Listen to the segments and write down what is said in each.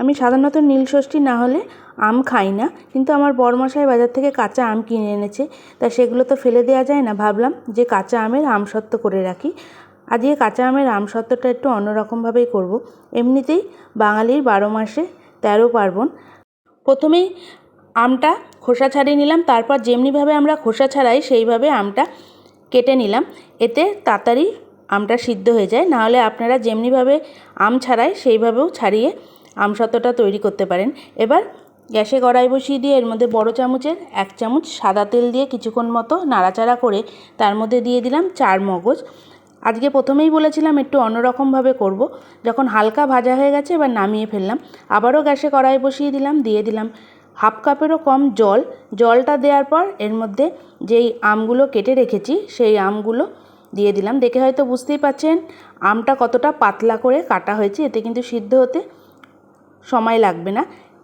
আমি সাধারণত নীলষষ্ঠী না হলে আম খাই না, কিন্তু আমার বরমশাই বাজার থেকে কাঁচা আম কিনে এনেছে তা সেগুলো তো ফেলে দেওয়া যায় না। ভাবলাম যে কাঁচা আমের আমসত্ত্ব করে রাখি। আজকে কাঁচা আমের আম আমসত্ত্বটা একটু অন্যরকমভাবেই করব। এমনিতেই বাঙালির বারো মাসে তেরো পার্বণ। প্রথমেই আমটা খোসা ছাড়িয়ে নিলাম, তারপর যেমনিভাবে আমরা খোসা ছাড়াই সেইভাবে আমটা কেটে নিলাম। এতে তাড়াতাড়ি আমটা সিদ্ধ হয়ে যায়। নাহলে আপনারা যেমনিভাবে আম ছাড়ায় সেইভাবেও ছাড়িয়ে আমসত্ত্বটা তৈরি করতে পারেন। এবার গ্যাসে কড়াই বসিয়ে দিয়ে এর মধ্যে বড় চামচের এক চামচ সাদা তেল দিয়ে কিছুক্ষণ মতো নাড়াচাড়া করে তার মধ্যে দিয়ে দিলাম চার মগজ। আজকে প্রথমেই বলেছিলাম একটু অন্যরকমভাবে করব। যখন হালকা ভাজা হয়ে গেছে এবার নামিয়ে ফেললাম। আবারও গ্যাসে কড়াই বসিয়ে দিলাম, দিয়ে দিলাম হাফ কাপেরও কম জল। জলটা দেওয়ার পর এর মধ্যে যেই আমগুলো কেটে রেখেছি সেই আমগুলো দিয়ে দিলাম। দেখে হয়তো বুঝতেই পাচ্ছেন, আমটা কতটা পাতলা করে কাটা হয়েছে, এতে কিন্তু সিদ্ধ হতে সময় লাগবে না।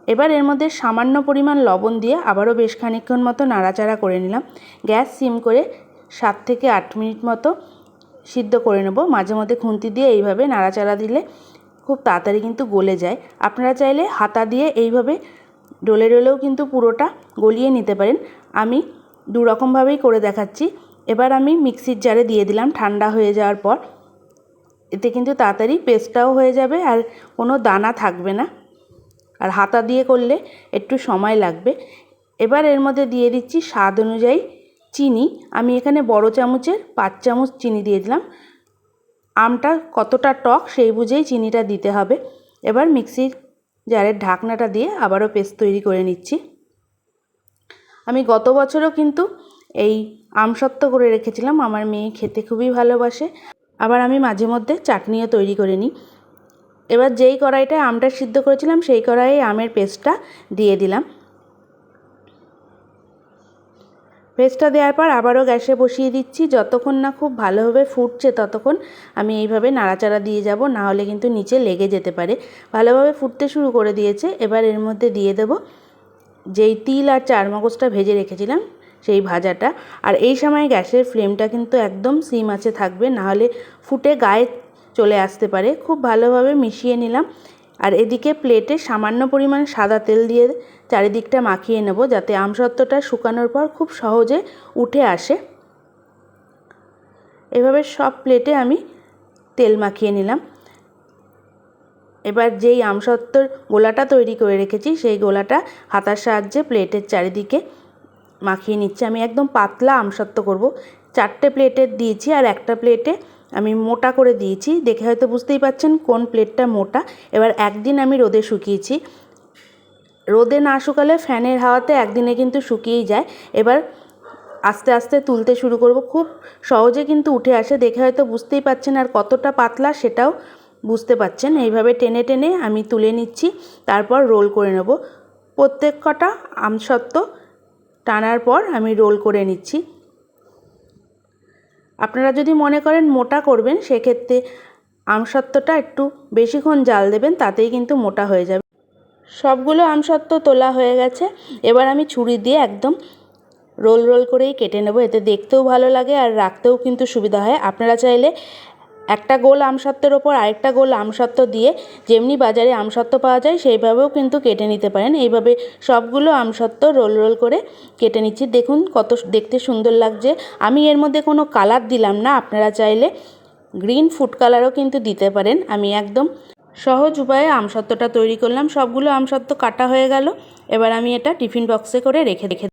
এবার এর মধ্যে সামান্য পরিমাণ লবণ দিয়ে আবারও বেশ খানিকক্ষণ মতো নাড়াচাড়া করে নিলাম। গ্যাস সিম করে সাত থেকে আট মিনিট মতো সিদ্ধ করে নেব। মাঝে মধ্যে খুন্তি দিয়ে এইভাবে নাড়াচাড়া দিলে খুব তাড়াতাড়ি কিন্তু গলে যায়। আপনারা চাইলে হাতা দিয়ে এইভাবে ডলে ডলেও কিন্তু পুরোটা গলিয়ে নিতে পারেন। আমি দু রকমভাবেই করে দেখাচ্ছি। এবার আমি মিক্সির জারে দিয়ে দিলাম। ঠান্ডা হয়ে যাওয়ার পর এতে কিন্তু তাড়াতাড়ি পেস্টটাও হয়ে যাবে আর কোনো দানা থাকবে না। আর হাতা দিয়ে করলে একটু সময় লাগবে। এবার এর মধ্যে দিয়ে দিচ্ছি স্বাদ অনুযায়ী চিনি। আমি এখানে বড় চামচের পাঁচ চামচ চিনি দিয়ে দিলাম। আমটা কতটা টক সেই বুঝেই চিনিটা দিতে হবে। এবার মিক্সির জারের ঢাকনাটা দিয়ে আবারও পেস্ট তৈরি করে নিচ্ছি। আমি গত বছরও কিন্তু এই আমসত্ত্ব করে রেখেছিলাম। আমার মেয়ে খেতে খুবই ভালোবাসে। আবার আমি মাঝে মধ্যে চাটনিও তৈরি করে নিই। এবার যেই কড়াইটায় আমটা সিদ্ধ করেছিলাম, সেই কড়াইয়ে আমের পেস্টটা দিয়ে দিলাম। পেস্টটা দেওয়ার পর আবারও গ্যাসে বসিয়ে দিচ্ছি। যতক্ষণ না খুব ভালোভাবে ফুটছে ততক্ষণ আমি এইভাবে নাড়াচাড়া দিয়ে যাব, না হলে কিন্তু নিচে লেগে যেতে পারে। ভালোভাবে ফুটতে শুরু করে দিয়েছে। এবার এর মধ্যে দিয়ে দেব যেই তিল আর চার মগজটা ভেজে রেখেছিলাম, সেই ভাজাটা। আর এই সময় গ্যাসের ফ্লেমটা কিন্তু একদম সিম আছে থাকবে নাহলে ফুটে গায়ে চলে আসতে পারে। খুব ভালোভাবে মিশিয়ে নিলাম। আর এদিকে প্লেটে সামান্য পরিমাণ সাদা তেল দিয়ে চারিদিকটা মাখিয়ে নেব যাতে আমসত্ত্বটা শুকানোর পর খুব সহজে উঠে আসে। এভাবে সব প্লেটে আমি তেল মাখিয়ে নিলাম। এবার যেই আমসত্ত্বর গোলাটা তৈরি করে রেখেছি, সেই গোলাটা হাতার সাহায্যে প্লেটের চারিদিকে মাখিয়ে নিচ্ছি। আমি একদম পাতলা আমসত্ত্ব করব। চারটে প্লেটে দিয়েছি আর একটা প্লেটে আমি মোটা করে দিয়েছি, দেখে হয়তো বুঝতেই পাচ্ছেন কোন প্লেটটা মোটা। এবার একদিন আমি রোদে শুকিয়েছি। রোদে না শুকালে ফ্যানের হাওয়াতে একদিনে কিন্তু শুকিয়েই যায়। এবার আস্তে আস্তে তুলতে শুরু করব। খুব সহজে কিন্তু উঠে আসে, দেখে হয়তো বুঝতেই পাচ্ছেন আর কতটা পাতলা সেটাও বুঝতে পাচ্ছেন এইভাবে টেনে টেনে আমি তুলে নিচ্ছি, তারপর রোল করে নেব। প্রত্যেক কটা আমসত্ত্ব টানার পর আমি রোল করে নিচ্ছি। আপনারা যদি মনে করেন মোটা করবেন, সেক্ষেত্রে আমসত্ত্বটা একটু বেশিক্ষণ জাল দেবেন, তাতেই কিন্তু মোটা হয়ে যাবে। সবগুলো আমসত্ত্ব তোলা হয়ে গেছে। এবার আমি ছুরি দিয়ে একদম রোল রোল করেই কেটে নেব। এতে দেখতেও ভালো লাগে আর রাখতেও কিন্তু সুবিধা হয়। আপনারা চাইলে একটা গোল আমসত্ত্বের ওপর আরেকটা গোল আমসত্ত্ব দিয়ে যেমনি বাজারে আমসত্ত্ব পাওয়া যায়, সেইভাবেও কিন্তু কেটে নিতে পারেন। এইভাবে সবগুলো আমসত্ত্ব রোল রোল করে কেটে নিচ্ছি। দেখুন কত দেখতে সুন্দর লাগছে। আমি এর মধ্যে কোনো কালার দিলাম না। আপনারা চাইলে গ্রিন ফুড কালারও কিন্তু দিতে পারেন। আমি একদম সহজ উপায়ে আমসত্ত্বটা তৈরি করলাম। সবগুলো আমসত্ত্ব কাটা হয়ে গেল। এবার আমি এটা টিফিন বক্সে করে রেখে রেখে